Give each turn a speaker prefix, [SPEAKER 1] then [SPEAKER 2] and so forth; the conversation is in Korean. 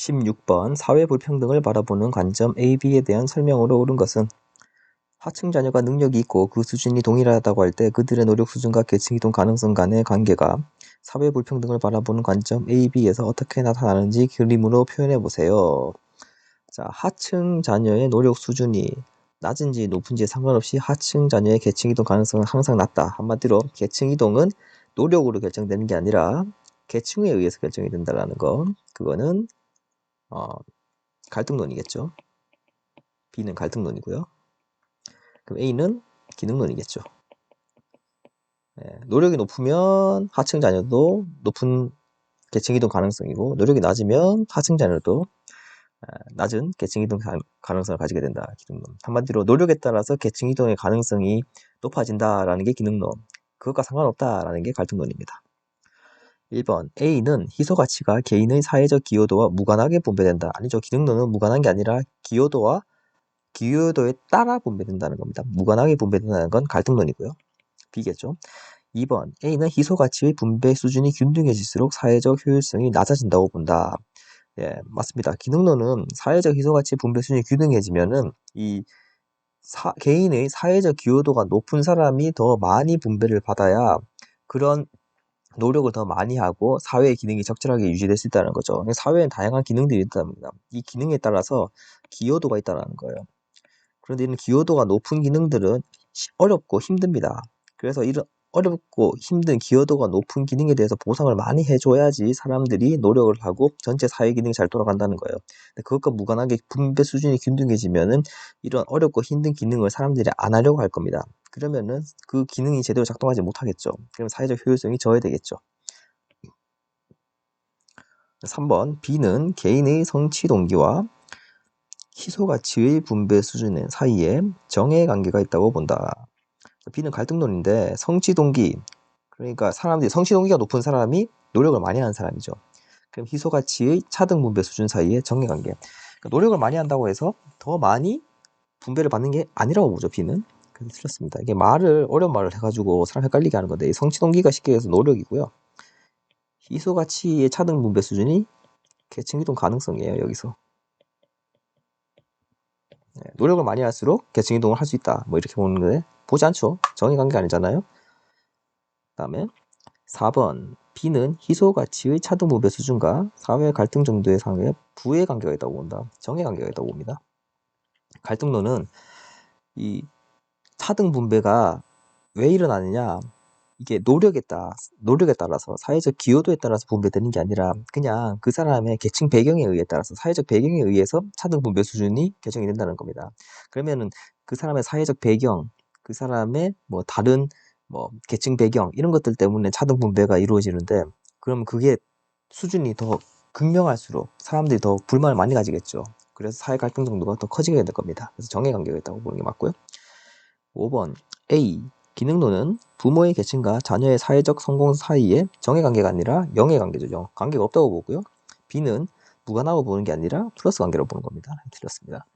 [SPEAKER 1] 16번 사회 불평등을 바라보는 관점 A, B에 대한 설명으로 옳은 것은 하층 자녀가 능력이 있고 그 수준이 동일하다고 할 때 그들의 노력 수준과 계층 이동 가능성 간의 관계가 사회 불평등을 바라보는 관점 A, B에서 어떻게 나타나는지 그림으로 표현해 보세요. 자, 하층 자녀의 노력 수준이 낮은지 높은지 상관없이 하층 자녀의 계층 이동 가능성은 항상 낮다. 한마디로 계층 이동은 노력으로 결정되는 게 아니라 계층에 의해서 결정이 된다라는 거. 그거는 어, 갈등론이겠죠. B는 갈등론이고요. 그럼 A는 기능론이겠죠. 예, 노력이 높으면 하층 자녀도 높은 계층 이동 가능성이고 노력이 낮으면 하층 자녀도 아, 낮은 계층 이동 가능성을 가지게 된다. 기능론. 한마디로 노력에 따라서 계층 이동의 가능성이 높아진다라는 게 기능론. 그것과 상관없다라는 게 갈등론입니다. 1번 A는 희소 가치가 개인의 사회적 기여도와 무관하게 분배된다. 아니죠. 기능론은 무관한 게 아니라 기여도와 기여도에 따라 분배된다는 겁니다. 무관하게 분배된다는 건 갈등론이고요. B겠죠. 2번 A는 희소 가치의 분배 수준이 균등해질수록 사회적 효율성이 낮아진다고 본다. 예, 맞습니다. 기능론은 사회적 희소 가치 분배 수준이 균등해지면은 이 사, 개인의 사회적 기여도가 높은 사람이 더 많이 분배를 받아야 그런 노력을 더 많이 하고 사회의 기능이 적절하게 유지될 수 있다는 거죠. 사회엔 다양한 기능들이 있답니다. 이 기능에 따라서 기여도가 있다는 거예요. 그런데 이런 기여도가 높은 기능들은 어렵고 힘듭니다. 그래서 이런 어렵고 힘든 기여도가 높은 기능에 대해서 보상을 많이 해줘야지 사람들이 노력을 하고 전체 사회 기능이 잘 돌아간다는 거예요. 그것과 무관하게 분배 수준이 균등해지면은 이런 어렵고 힘든 기능을 사람들이 안 하려고 할 겁니다. 그러면은 그 기능이 제대로 작동하지 못하겠죠. 그럼 사회적 효율성이 저해되겠죠. 3번 B는 개인의 성취 동기와 희소 가치의 분배 수준 사이에 정의 관계가 있다고 본다. B는 갈등론인데 성취 동기 그러니까 사람들이 성취 동기가 높은 사람이 노력을 많이 하는 사람이죠. 그럼 희소 가치의 차등 분배 수준 사이의 정의 관계. 그러니까 노력을 많이 한다고 해서 더 많이 분배를 받는 게 아니라고 보죠. B는. 그래서 틀렸습니다. 이게 말을 어려운 말을 해가지고 사람 헷갈리게 하는 건데 성취 동기가 쉽게 해서 노력이고요. 희소 가치의 차등 분배 수준이 계층 이동 가능성이에요. 여기서. 네, 노력을 많이 할수록 계층 이동을 할 수 있다. 뭐 이렇게 보는 건데 보지 않죠. 정의관계 아니잖아요. 그 다음에 4번 B는 희소 가치의 차등 분배 수준과 사회 갈등 정도의 상의 부의 관계가 있다고 본다. 정의 관계가 있다고 봅니다. 갈등론은 이 차등 분배가 왜 일어나느냐 이게 노력에 따라 노력에 따라서 사회적 기여도에 따라서 분배되는 게 아니라 그냥 그 사람의 계층 배경에 의해 따라서 사회적 배경에 의해서 차등 분배 수준이 결정이 된다는 겁니다. 그러면은 그 사람의 사회적 배경 그 사람의 뭐 다른 뭐 계층 배경 이런 것들 때문에 차등 분배가 이루어지는데 그럼 그게 수준이 더 극명할수록 사람들이 더 불만을 많이 가지겠죠. 그래서 사회 갈등 정도가 더 커지게 될 겁니다. 그래서 정의 관계가 있다고 보는 게 맞고요. 5번 A 기능론은 부모의 계층과 자녀의 사회적 성공 사이에 정의 관계가 아니라 영의 관계죠. 관계가 없다고 보고요. B는 무관하고 보는 게 아니라 플러스 관계로 보는 겁니다. 틀렸습니다.